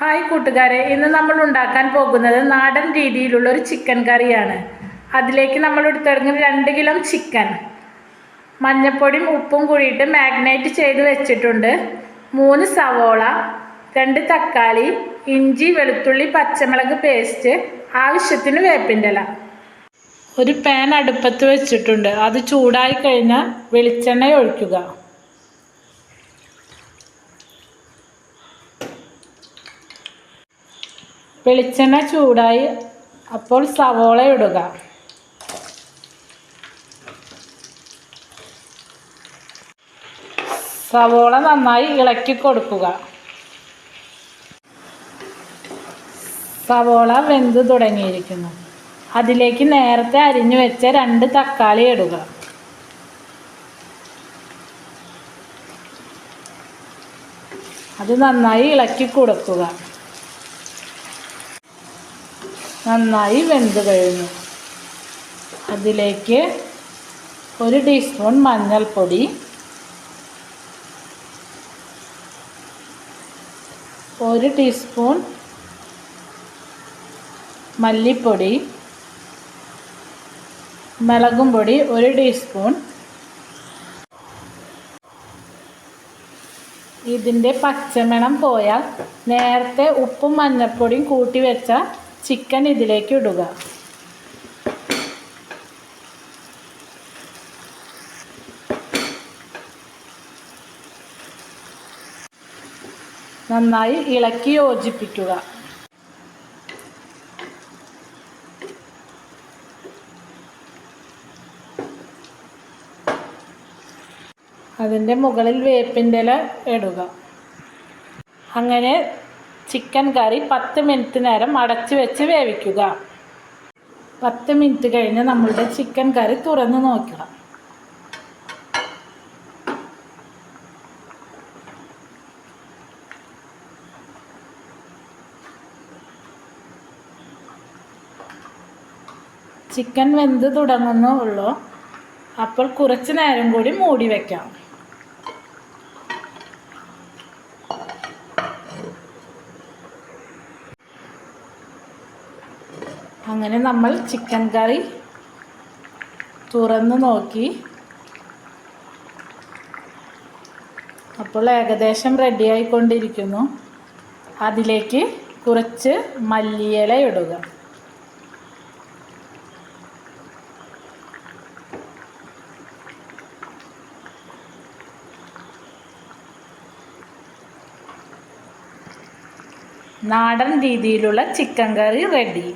Hi കൂട്ടുകാരെ ഇന്ന് നമ്മൾ ഉണ്ടാക്കാൻ പോകുന്നത് നാടൻ രീതിയിലുള്ള ഒരു ചിക്കൻ കറിയാണ്. അതിലേക്ക് നമ്മൾ എടുത്തിറങ്ങുന്ന രണ്ട് കിലോ ചിക്കൻ. മഞ്ഞപ്പൊടിയും ഉപ്പും കൂടിയിട്ട് മാഗ്നേറ്റ് ചെയ്ത് വെച്ചിട്ടുണ്ട്. മൂന്ന് സവോള രണ്ട് തക്കാളി ഇഞ്ചി വെളുത്തുള്ളി പച്ചമുളക് പേസ്റ്റ് ആവശ്യത്തിന് വേപ്പിന്റെ ഇല. ഒരു പാൻ അടുപ്പത്ത് വെച്ചിട്ടുണ്ട്. അത് ചൂടായി കഴിഞ്ഞാൽ വെളിച്ചെണ്ണ ഒഴിക്കുക. വെളിച്ചെണ്ണ ചൂടായി അപ്പോൾ സവോള ഇടുക. സവോള നന്നായി ഇളക്കി കൊടുക്കുക. സവോള വെന്ത് തുടങ്ങിയിരിക്കുന്നു. അതിലേക്ക് നേരത്തെ അരിഞ്ഞു വെച്ച രണ്ട് തക്കാളി ഇടുക. അത് നന്നായി ഇളക്കി കൊടുക്കുക. നന്നായി വെന്ത് കഴിഞ്ഞു. അതിലേക്ക് ഒരു ടീസ്പൂൺ മഞ്ഞൾപ്പൊടി ഒരു ടീസ്പൂൺ മല്ലിപ്പൊടി മുളകും പൊടി ഒരു ടീസ്പൂൺ ഇതിന്റെ പച്ചമണം പോയാൽ നേരത്തെ ഉപ്പും മഞ്ഞൾപ്പൊടിയും കൂട്ടി വെച്ച ചിക്കൻ ഇതിലേക്ക് ഇടുക. നന്നായി ഇളക്കി യോജിപ്പിക്കുക. അതിന്റെ മുകളിൽ വേപ്പിന്റെ ഇല ഇടുക. അങ്ങനെ ചിക്കൻ കറി പത്ത് മിനിറ്റ് നേരം അടച്ചു വെച്ച് വേവിക്കുക. പത്ത് മിനിറ്റ് കഴിഞ്ഞ് നമ്മളുടെ ചിക്കൻ കറി തുറന്ന് നോക്കുക. ചിക്കൻ വെന്ത് തുടങ്ങുന്നു ഉള്ളു അപ്പോൾ കുറച്ച് നേരം കൂടി മൂടി വയ്ക്കാം അങ്ങനെ നമ്മൾ ചിക്കൻ കറി തുറന്ന് നോക്കി. അപ്പോൾ ഏകദേശം റെഡിയായിക്കൊണ്ടിരിക്കുന്നു അതിലേക്ക് കുറച്ച് മല്ലിയില ഇടുക. നാടൻ രീതിയിലുള്ള ചിക്കൻ കറി റെഡി